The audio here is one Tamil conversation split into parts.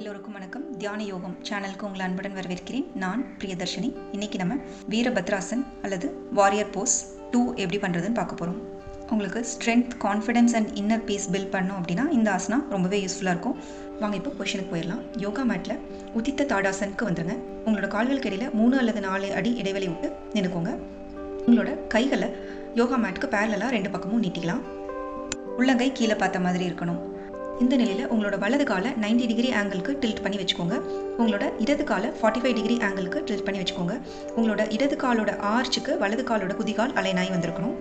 எல்லோருக்கும் வணக்கம். தியான யோகம் சேனலுக்கு உங்களை அன்புடன் வரவேற்கிறேன். நான் பிரியதர்ஷினி. இன்னைக்கு நம்ம வீரபத்ராசன் அல்லது வாரியர் போஸ் டூ எப்படி பண்ணுறதுன்னு பார்க்க போகிறோம் உங்களுக்கு strength confidence and inner peace build பண்ணோம் அப்படின்னா இந்த ஆசனா ரொம்பவே யூஸ்ஃபுல்லாக இருக்கும். வாங்க இப்போ பொசிஷனுக்கு போயிடலாம். யோகா மேட்டில் உதித்த தாடாசனுக்கு வந்துருங்க. உங்களோட கால்களுக்கு இடையில் மூணு அல்லது நாலு அடி இடைவெளி விட்டு நின்றுக்கோங்க உங்களோட கைகளை யோகா மேட்டுக்கு பேரலாக ரெண்டு பக்கமும் நீட்டிக்கலாம். உள்ளங்கை கீழே பார்த்த மாதிரி இருக்கணும். இந்த நிலையில் உங்களோட வலது காலை 90 டிகிரி ஆங்கிளுக்கு டில்ட் பண்ணி வச்சுக்கோங்க. உங்களோட இடது காலை ஃபார்ட்டி ஃபைவ் டிகிரி ஆங்கிளுக்கு டில்ட் பண்ணி வச்சுக்கோங்க. உங்களோட இடது காலோட ஆர்ச்சுக்கு வலது காலோட குதிகால் அலைனாய் வந்திருக்கணும்.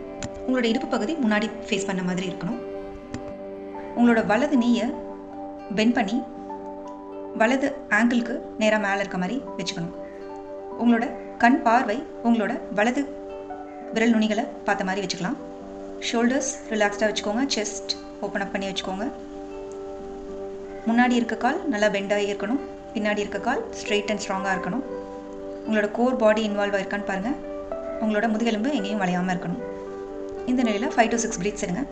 உங்களோட இடுப்பு பகுதி முன்னாடி ஃபேஸ் பண்ண மாதிரி இருக்கணும். உங்களோட வலது நீயை பெண்ட் பண்ணி வலது ஆங்கிளுக்கு நேராக மேலே இருக்க மாதிரி வச்சுக்கணும். உங்களோட கண் பார்வை உங்களோட வலது விரல் நுனிகளை பார்த்த மாதிரி வச்சுக்கலாம். ஷோல்டர்ஸ் ரிலாக்ஸ்டாக வச்சுக்கோங்க. செஸ்ட் ஓப்பன் அப் பண்ணி வச்சுக்கோங்க. முன்னாடி இருக்க கால் நல்லா பெண்டாகி இருக்கணும். பின்னாடி இருக்க கால் ஸ்ட்ரெயிட் அண்ட் ஸ்ட்ராங்காக இருக்கணும். உங்களோட கோர் பாடி இன்வால்வ் ஆயிருக்கான்னு பாருங்கள் உங்களோட முதுகெலும்பு எங்கேயும் வளையாமல் இருக்கணும். இந்த நிலையில் ஃபைவ் டு சிக்ஸ் பிரீத்ஸ் எடுங்க.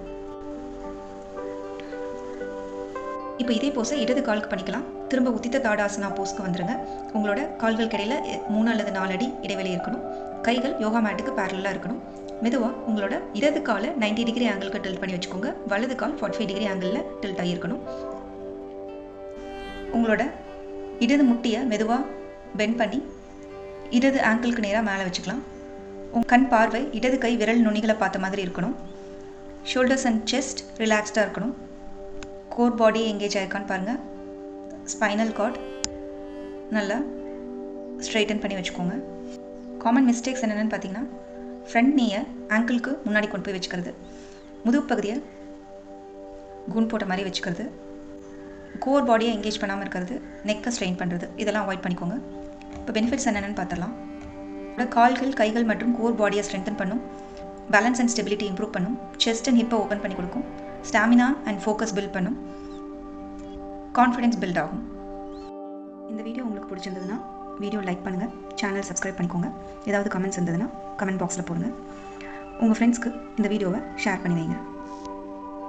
இப்போ இதே போஸை இடது காலுக்கு பண்ணிக்கலாம். திரும்ப உத்தித்த தாடாசனா போஸ்க்கு வந்துடுங்க உங்களோட கால்கள் கிடையில் மூணு அல்லது நாலு அடி இடைவெளி இருக்கணும். கைகள் யோகா மேட்டுக்கு பேரலாக இருக்கணும். மெதுவாக உங்களோட இடது காலை 90 டிகிரி ஆங்கிளுக்கு டில்ட் பண்ணி வச்சுக்கோங்க. வலது கால் ஃபார்ட்டி ஃபைவ் டிகிரி ஆங்கிளில் டில்ட் ஆகியிருக்கணும் உங்களோட இடது முட்டியை மெதுவாக பெண்ட் பண்ணி இடது ஆங்கிளுக்கு நேராக மேலே வச்சுக்கலாம். உங்கள் கண் பார்வை இடது கை விரல் நுனிகளை பார்த்த மாதிரி இருக்கணும். ஷோல்டர்ஸ் அண்ட் செஸ்ட் ரிலாக்ஸ்டாக இருக்கணும். கோர் பாடி எங்கேஜ் ஆயிருக்கான்னு பாருங்கள் ஸ்பைனல் கார்ட் நல்லா ஸ்ட்ரைட்டன் பண்ணி வச்சுக்கோங்க. காமன் மிஸ்டேக்ஸ் என்னென்னு பார்த்தீங்கன்னா ஃப்ரண்ட் நீயை ஆங்கிளுக்கு முன்னாடி கொண்டு போய் வச்சுக்கிறது. முதுகு பகுதியை குன் போட்ட மாதிரி வச்சுக்கிறது. கோர் பாடியை எங்கேஜ் பண்ணாமல் இருக்கிறது நெக்கை ஸ்ட்ரெயின் பண்ணுறது இதெல்லாம் அவாய்ட் பண்ணிக்கோங்க. இப்போ பெனிஃபிட்ஸ் என்னென்னு பார்த்துடலாம். கால்கள் கைகள் மற்றும் கோர் பாடியை ஸ்ட்ரென்தன் பண்ணும். பேலன்ஸ் அண்ட் ஸ்டெபிலிட்டி இம்ப்ரூவ் பண்ணும். செஸ்ட் அண்ட் ஹிப்பை ஓப்பன் பண்ணி கொடுக்கும். ஸ்டாமினா அண்ட் ஃபோக்கஸ் பில்ட் பண்ணும். கான்ஃபிடென்ஸ் பில்ட் ஆகும். இந்த வீடியோ உங்களுக்கு பிடிச்சிருந்ததுன்னா வீடியோ லைக் பண்ணுங்கள் சேனல் சப்ஸ்கிரைப் பண்ணிக்கோங்க. ஏதாவது கமெண்ட்ஸ் இருந்ததுன்னா கமெண்ட் பாக்ஸில் போடுங்க. உங்கள் ஃப்ரெண்ட்ஸ்க்கு இந்த வீடியோவை ஷேர் பண்ணி வைங்க.